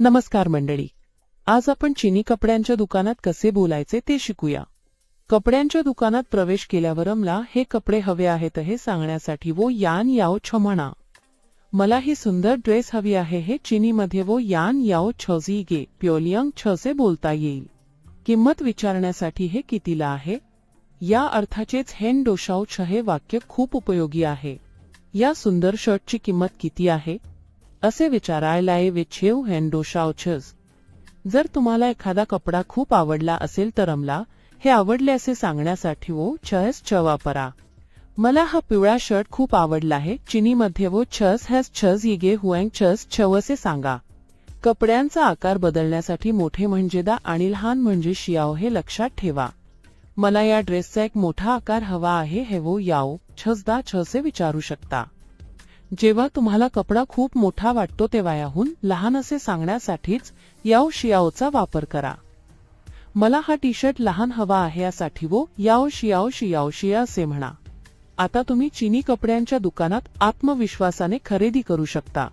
नमस्कार मंडळी. आज आपण चिनी कपड्यांच्या दुकानात कसे बोलायचे ते शिकूया. कपड्यांच्या दुकानात प्रवेश केल्यावर मला हे कपडे हवे आहेत हे सांगण्यासाठी वो यान याओ छ म्हणा मला ही सुंदर ड्रेस हवी आहे हे चिनीमध्ये वो यान याओ छजी गे प्योलियंग छ से बोलता येईल. किंमत विचारण्यासाठी हे कितीला आहे? या अर्थाचेच हेन डोशाओ छ हे वाक्य खूप उपयोगी आहे. या सुंदर शर्टची किंमत किती आहे? असे विचारायला विच्छेव हेन जर तुम्हाला एखादा कपडा खूप आवडला असेल तर अमला हे आवडले असे सांगण्यासाठी वो छस छ वापरा. मला हा पिवळा शर्ट खूप आवडला आहे चिनीमध्ये वो छस हॅस छस इगे हुएंग छस छव असे सांगा. कपड्यांचा आकार बदलण्यासाठी मोठे म्हणजे दा आणि लहान म्हणजे शियाओ हे लक्षात ठेवा. मला या ड्रेसचा एक मोठा आकार हवा आहे हे वो याओ छसदा छसे विचारू शकता. जेव्हा तुम्हाला कपडा खूप मोठा वाटतो तेव्हा याहून लहान असे सांगण्यासाठीच याओ शियाओचा वापर करा. मला हा टी शर्ट लहान हवा आहे यासाठी वो याओ शियाओ शियाओ शिया असे म्हणा. आता तुम्ही चिनी कपड्यांच्या दुकानात आत्मविश्वासाने खरेदी करू शकता.